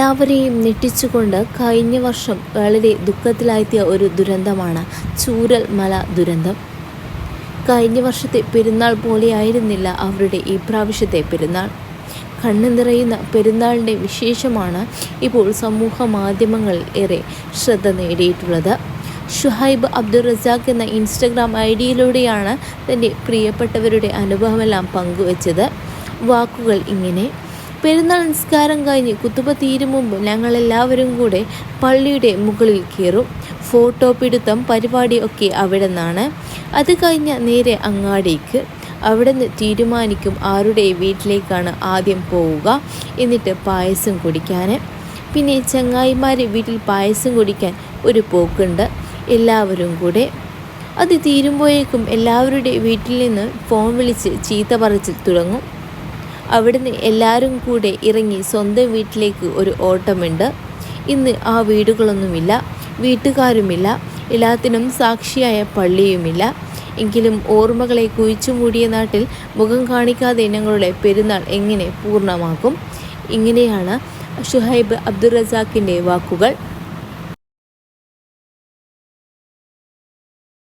എല്ലാവരെയും ഞെട്ടിച്ചുകൊണ്ട് കഴിഞ്ഞ വർഷം വളരെ ദുഃഖത്തിലായെത്തിയ ഒരു ദുരന്തമാണ് ചൂരൽ മല ദുരന്തം. കഴിഞ്ഞ വർഷത്തെ പെരുന്നാൾ പോലെയായിരുന്നില്ല അവരുടെ ഈ പ്രാവശ്യത്തെ പെരുന്നാൾ. കണ്ണു നിറയുന്ന പെരുന്നാളിന്റെ വിശേഷമാണ് ഇപ്പോൾ സമൂഹ മാധ്യമങ്ങളിൽ ഏറെ ശ്രദ്ധ നേടിയിട്ടുള്ളത്. ഷുഹൈബ് അബ്ദുൾ റസാഖ് എന്ന ഇൻസ്റ്റഗ്രാം ഐ ഡിയിലൂടെയാണ് തന്റെ പ്രിയപ്പെട്ടവരുടെ അനുഭവമെല്ലാം പങ്കുവച്ചത്. വാക്കുകൾ ഇങ്ങനെ. പെരുന്നാൾ നിസ്കാരം കഴിഞ്ഞ് കുത്തുബ തീരും മുമ്പ് ഞങ്ങളെല്ലാവരും കൂടെ പള്ളിയുടെ മുകളിൽ കയറും. ഫോട്ടോ പിടുത്തം പരിപാടി ഒക്കെ അവിടെ നിന്നാണ് അത് കഴിഞ്ഞ നേരെ അങ്ങാടിക്ക്. അവിടെ നിന്ന് തീരുമാനിക്കും ആരുടെ വീട്ടിലേക്കാണ് ആദ്യം പോവുക. എന്നിട്ട് പായസം കുടിക്കാൻ പിന്നെ ചങ്ങായിമാരെ വീട്ടിൽ പായസം കുടിക്കാൻ ഒരു പോക്കുണ്ട്. എല്ലാവരും കൂടെ. അത് തീരുമ്പോഴേക്കും എല്ലാവരുടെ വീട്ടിൽ നിന്ന് ഫോൺ വിളിച്ച് ചീത്ത പറച്ചിൽ തുടങ്ങും. അവിടുന്ന് എല്ലാവരും കൂടെ ഇറങ്ങി സ്വന്തം വീട്ടിലേക്ക് ഒരു ഓട്ടമുണ്ട്. ഇന്ന് ആ വീടുകളൊന്നുമില്ല വീട്ടുകാരുമില്ല എല്ലാത്തിനും സാക്ഷിയായ പള്ളിയുമില്ല. എങ്കിലും ഓർമ്മകളെ കുഴിച്ചു മൂടിയ നാട്ടിൽ മുഖം കാണിക്കാതെ ഞങ്ങളുടെ പെരുന്നാൾ എങ്ങനെ പൂർണമാക്കും ഇങ്ങനെയാണ് ഷുഹൈബ് അബ്ദുൾ റസാഖിന്റെ വാക്കുകൾ.